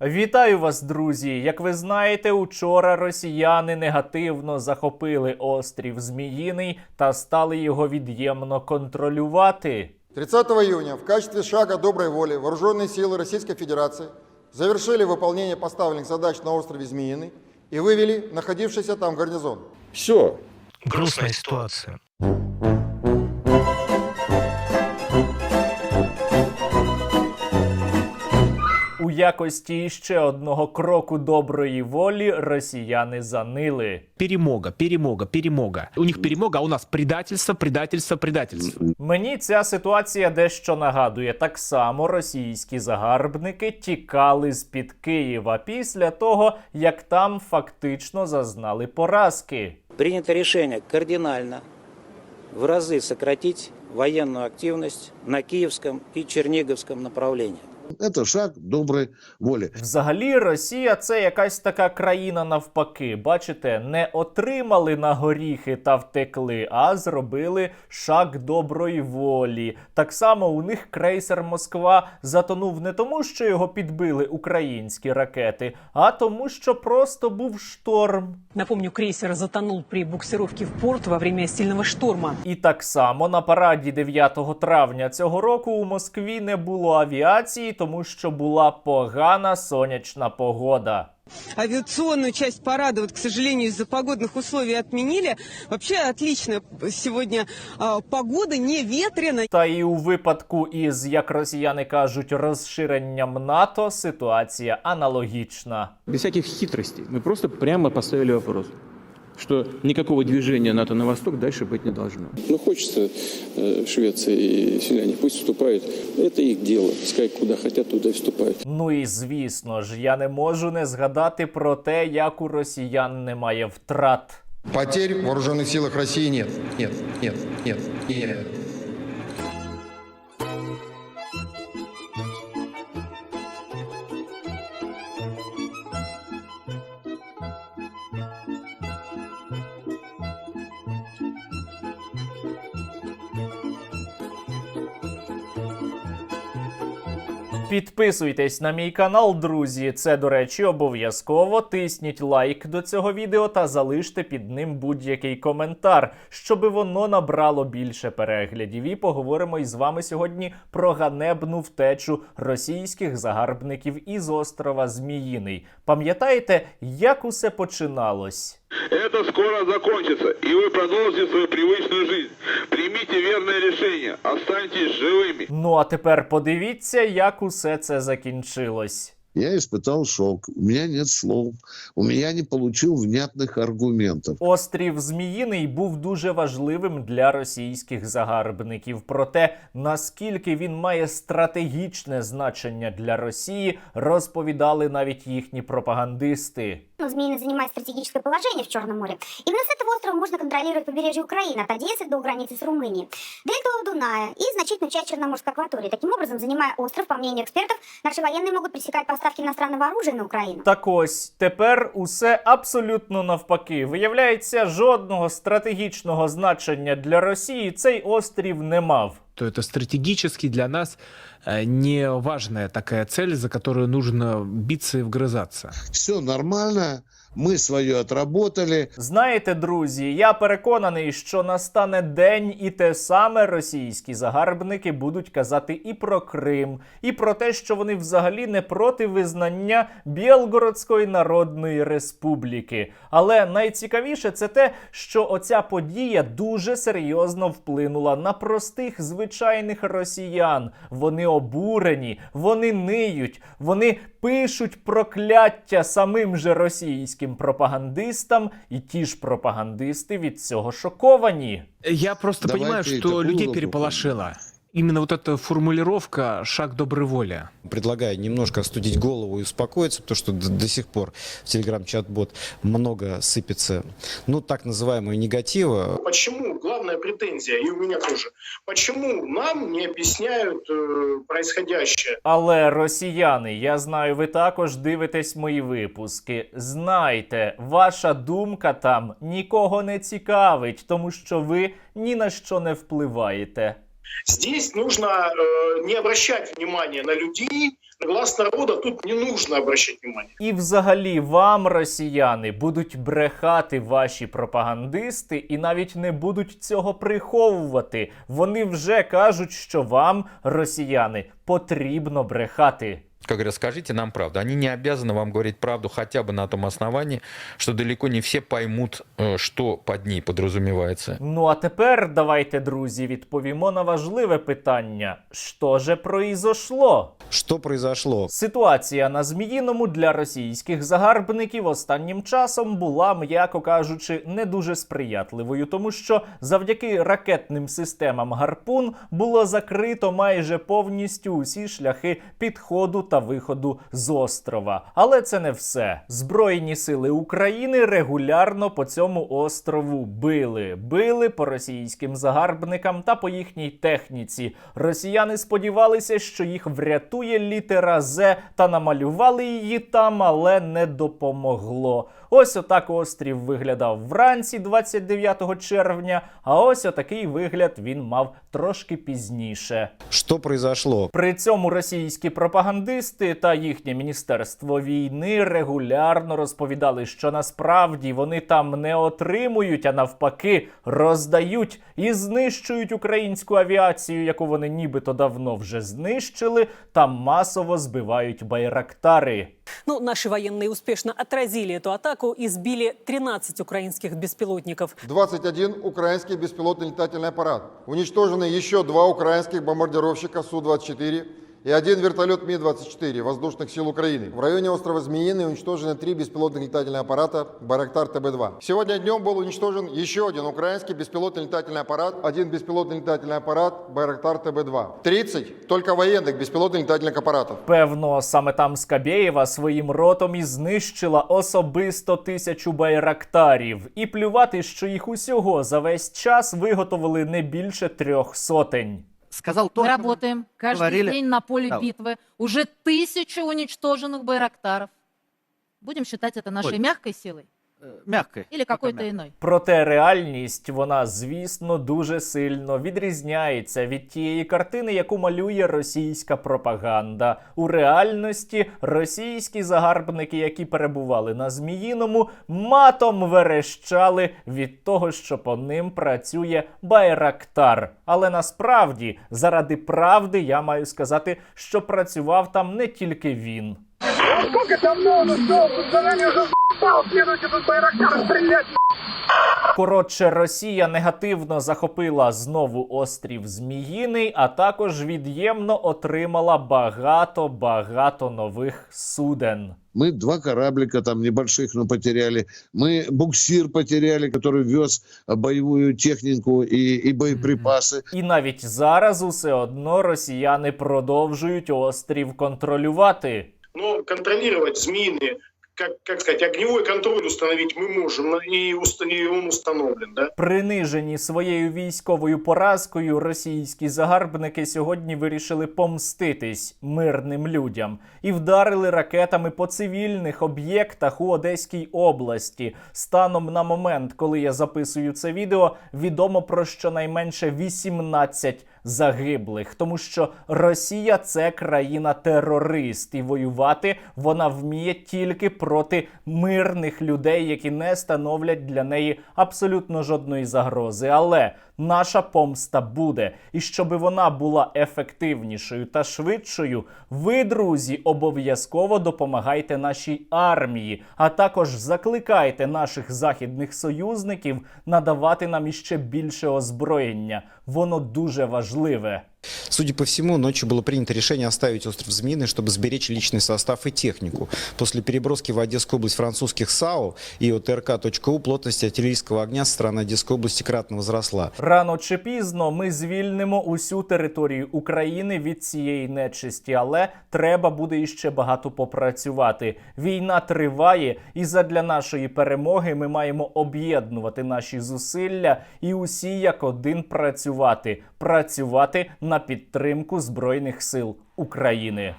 Вітаю вас, друзі! Як ви знаєте, учора росіяни негативно захопили острів Зміїний та стали його від'ємно контролювати. 30 июня в качестве шага доброй воли вооруженные силы Российской Федерации завершили выполнение поставленных задач на острове Змеиный и вывели находившийся там гарнизон. Все. Грустная ситуация. Якості ще одного кроку доброї волі росіяни занили. Перемога, перемога, перемога. У них перемога, а у нас предательство, предательство, предательство. Мені ця ситуація дещо нагадує. Так само російські загарбники тікали з під Києва після того, як там фактично зазнали поразки. принято решение кардинально в разы сократить военную активность на Киевском и Черниговском направлении. Это шаг доброй воли. Взагалі, Росія це якась така країна навпаки. Бачите, не отримали на горіхи та втекли, а зробили шаг доброї волі. Так само у них крейсер Москва затонув не тому, що його підбили українські ракети, а тому, що просто був шторм. Напомню, крейсер затонул при буксировке в порт во время сильного шторма. І так само на параді 9 травня цього року у Москві не було авіації, тому що була погана сонячна погода. Авиационную часть парада, вот, к сожалению, из-за погодных условий отменили. Вообще отличная сегодня а, погода, не ветрено. Та і у випадку із, як росіяни кажуть, розширенням НАТО ситуація аналогічна. Без всяких хитростей. Мы просто прямо поставили вопрос, что никакого движения НАТО на восток дальше быть не должно. Ну, хочется э, Швеция и финляндия, пусть вступают. Это их дело. Пускай куда хотят, туда и вступают. Ну і звісно ж, я не можу не згадати про те, як у росіян немає втрат. Потерь в вооруженных силах России нет. Нет, нет, нет, нет. Підписуйтесь на мій канал, друзі. Це, до речі, обов'язково. Тисніть лайк до цього відео та залиште під ним будь-який коментар, щоби воно набрало більше переглядів. І поговоримо із вами сьогодні про ганебну втечу російських загарбників із острова Зміїний. Пам'ятаєте, як усе починалось? Это скоро закончится, и вы продолжите свою привычную жизнь. Примите верное решение, останьтесь живыми. Ну а тепер подивіться, як усе це закінчилось. Я испытал шок. У меня нет слов. У меня не получил внятных аргументов. Острів Зміїний був дуже важливим для російських загарбників. Проте наскільки він має стратегічне значення для Росії, розповідали навіть їхні пропагандисти. Ну, Змеиный занимает стратегическое положение в Черном море. Именно с этого острова можно контролировать побережье Украины от Одессы до границы с Румынией, дельту Дуная и значительную часть Черноморской акватории. Таким образом, занимая остров, по мнению экспертов, наши военные могут пресекать поставки иностранного оружия на Украину. Так ось тепер усе абсолютно навпаки. Виявляється, жодного стратегічного значення для Росії цей острів не мав. То это стратегически для нас э, не важная такая цель, за которую нужно биться и вгрызаться. Все нормально. Мы свое отработали. Знаєте, друзі, я переконаний, що настане день, і те саме російські загарбники будуть казати і про Крим, і про те, що вони взагалі не проти визнання Білгородської Народної Республіки. Але найцікавіше це те, що оця подія дуже серйозно вплинула на простих звичайних росіян. Вони обурені, вони ниють, вони пишуть прокляття самим же російським пропагандистам, і ті ж пропагандисти від цього шоковані. Я просто Давайте понимаю, и что людей переполошило. Именно вот эта формулировка «шаг доброй воли». Предлагаю немножко остудить голову и успокоиться, потому что до, до сих пор в Telegram-чат-бот много сыпется, ну, так называемого негатива. Почему, главная претензия, и у меня тоже, почему нам не объясняют э, происходящее? Але росіяни, я знаю, ви також дивитесь мої випуски. Знайте, ваша думка там нікого не цікавить, тому що ви ні на що не впливаєте. Здесь нужно э, не обращать внимания на людей, На глаз народа тут не нужно обращать внимание. І взагалі вам, росіяни, будуть брехати ваші пропагандисти і навіть не будуть цього приховувати. Вони вже кажуть, що вам, росіяни, потрібно брехати Как говорят, скажите нам правду. Они не обязаны вам говорить правду хотя бы на том основании, что далеко не все поймут, э, что под ней подразумевается. Ну а тепер давайте, друзі, відповімо на важливе питання: що же произошло? Что произошло? Ситуація на Зміїному для російських загарбників останнім часом була, м'яко кажучи, не дуже сприятливою, тому що завдяки ракетним системам гарпун було закрито майже повністю усі шляхи підходу та виходу з острова. Але це не все. Збройні сили України регулярно по цьому острову били, били по російським загарбникам та по їхній техніці. Росіяни сподівалися, що їх врятує літера З та намалювали її там, але не допомогло. Ось отак острів виглядав вранці 29 червня, а ось отакий вигляд він мав трошки пізніше. Что произошло? При цьому російські пропагандисти та їхнє міністерство війни регулярно розповідали, що насправді вони там не отримують, а навпаки роздають і знищують українську авіацію, яку вони нібито давно вже знищили, та масово збивають байрактари. Ну, наши военные успешно отразили эту атаку и сбили 13 украинских беспилотников. 21 украинский беспилотный летательный аппарат. Уничтожены еще два украинских бомбардировщика Су-24 и один вертолет Ми-24 воздушных сил Украины. В районе острова Змеиный уничтожены три беспилотных летательных аппарата Байрактар ТБ-2. Сегодня днем был уничтожен еще один украинский беспилотный летательный аппарат, один беспилотный летательный аппарат Байрактар ТБ-2. 30 только военных беспилотных летательных аппаратов. Певно, саме там Скабєєва своїм ротом і знищила особисто тисячу байрактарів. І плювати, що їх усього за весь час виготовили не більше трьох сотень. сказал то, Мы что работаем каждый говорили. день на поле Да. битвы. Уже тысячи уничтоженных байрактаров. Будем считать это нашей Ой. мягкой силой э, мягкой. или какой-то иной? Проте реальність вона, звісно, дуже сильно відрізняється від тієї картини, яку малює російська пропаганда. У реальності російські загарбники, які перебували на Зміїному, матом верещали від того, що по ним працює Байрактар. Але насправді, заради правди, я маю сказати, що працював там не тільки він. Сколько давно он ушел? Тут заранее уже упал. Следуйте тут Байрактаром стрелять. Коротше, Росія негативно захопила знову острів Зміїний, а також від'ємно отримала багато багато нових суден. Мы два кораблика там небольших, но потеряли. Мы буксир потеряли, который вез э, боевую технику и, и боеприпасы. І навіть зараз усе одно росіяни продовжують острів контролювати. Но контролировать змеиные, как, как сказать, огневой контроль установить мы можем, но и, уст- и он установлен, да? Принижені своєю військовою поразкою, російські загарбники сьогодні вирішили помститись мирним людям і вдарили ракетами по цивільних об'єктах у Одеській області. Станом на момент, коли я записую це відео, відомо про щонайменше 18 загиблих, тому що Росія це країна-терорист, і воювати вона вміє тільки проти мирних людей, які не становлять для неї абсолютно жодної загрози. Але наша помста буде. І щоби вона була ефективнішою та швидшою, ви, друзі, обов'язково допомагайте нашій армії, а також закликайте наших західних союзників надавати нам іще більше озброєння. Воно дуже важливе. Судя по всему, ночью было принято решение оставить остров Змеиный, чтобы сберечь личный состав и технику. После переброски в Одесскую область французских САУ и ОТРК.У плотность артиллерийского огня со стороны Одесской области кратно возросла. Рано чи пізно ми звільнимо усю територію України від цієї нечисті, але треба буде іще багато попрацювати. Війна триває, і задля нашої перемоги ми маємо об'єднувати наші зусилля і усі як один працювати, працювати на підтримку збройних сил України.